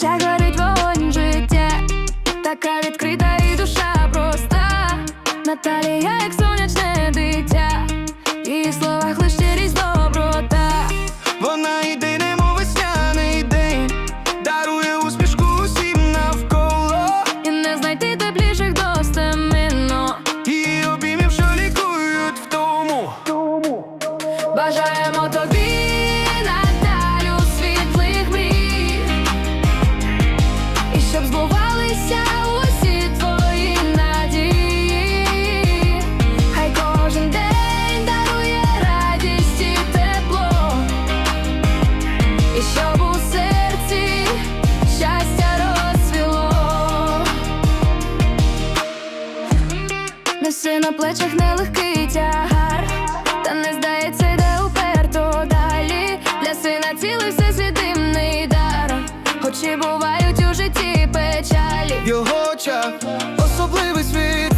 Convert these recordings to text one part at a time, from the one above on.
очах горить вогонь життя, така відкрита і душа проста. Наталія, як Неси на плечах нелегкий тягар, та не здається, йде уперто далі. Для сина цілий всесвіт дивний дар, хоч і бувають у житті печалі. Його очах особливий світ,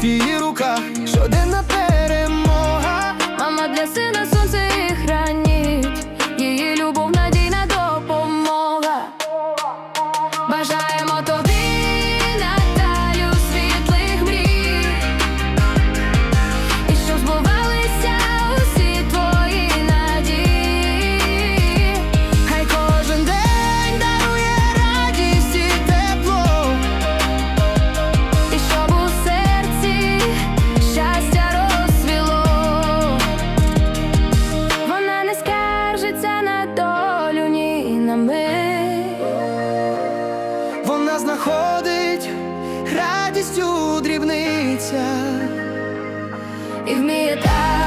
в її руках щоденна перемога. Мама для сина сонце і хранить, її любов надійна допомога. Бажаємо тобі, радість у дрібницях. І вміє так